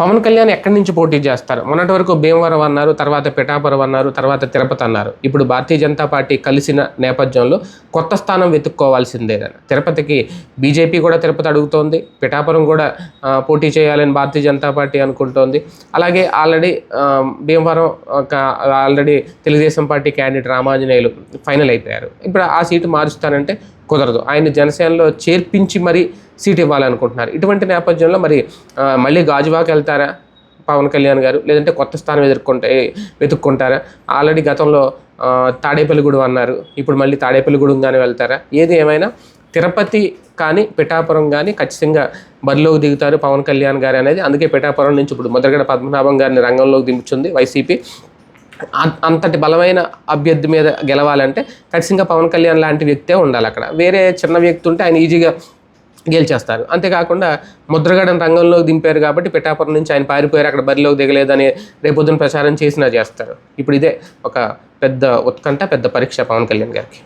పవన్ కళ్యాణ్ ఎక్కడి నుంచి పోటీ చేస్తారు? మొన్నటి వరకు భీమవరం అన్నారు తర్వాత పిఠాపురం అన్నారు తర్వాత తిరుపతి అన్నారు. ఇప్పుడు భారతీయ జనతా పార్టీ కలిసిన నేపథ్యంలో కొత్త స్థానం వెతుక్కోవాల్సిందేదని తిరుపతికి బీజేపీ కూడా తిరుపతి అడుగుతోంది పిఠాపురం కూడా పోటీ చేయాలని భారతీయ జనతా పార్టీ అనుకుంటోంది. అలాగే ఆల్రెడీ భీమవరం ఒక already Telugu Desam party candidate Ramanjaneyulu final అయిపోయారు. ఇప్పుడు ఆ సీటు మారుస్తానంటే కుదరదు. ఆయన జనసేనలో చేర్పించి మరీ సీట్ ఇవ్వాలనుకుంటున్నారు. ఇటువంటి నేపథ్యంలో మరి మళ్ళీ గాజువాకి వెళ్తారా? పవన్ కళ్యాణ్ గారు? లేదంటే కొత్త స్థానం ఎదుర్కొంటే వెతుక్కుంటారా? ఆల్రెడీ గతంలో ఆ, తాడేపల్లిగూడెం అన్నారు. ఇప్పుడు మళ్ళీ తాడేపల్లిగూడెం కానీ వెళ్తారా? ఏది ఏమైనా? తిరుపతి కానీ పిఠాపురం కానీ ఖచ్చితంగా బరిలోకి దిగుతారు పవన్ కళ్యాణ్ గారు అనేది. అందుకే పిఠాపురం నుంచి ఇప్పుడు ముద్రగడ పద్మనాభం గారిని రంగంలోకి దింపుతుంది వైసీపీ. అంతటి బలమైన అభ్యర్థి మీద గెలవాలంటే ఖచ్చితంగా పవన్ కళ్యాణ్ లాంటి వ్యక్తే ఉండాలి అక్కడ. వేరే చిన్న వ్యక్తి ఉంటే ఆయన ఈజీగా గెలిచేస్తారు. అంతేకాకుండా ముద్రగడం రంగంలోకి దింపారు కాబట్టి పిఠాపురం నుంచి ఆయన పారిపోయారు. అక్కడ బరిలోకి దిగలేదని రేపొద్దున ప్రచారం చేసినా చేస్తారు. ఇప్పుడు ఇదే ఒక పెద్ద ఉత్కంఠ పెద్ద పరీక్ష పవన్ కళ్యాణ్ గారికి.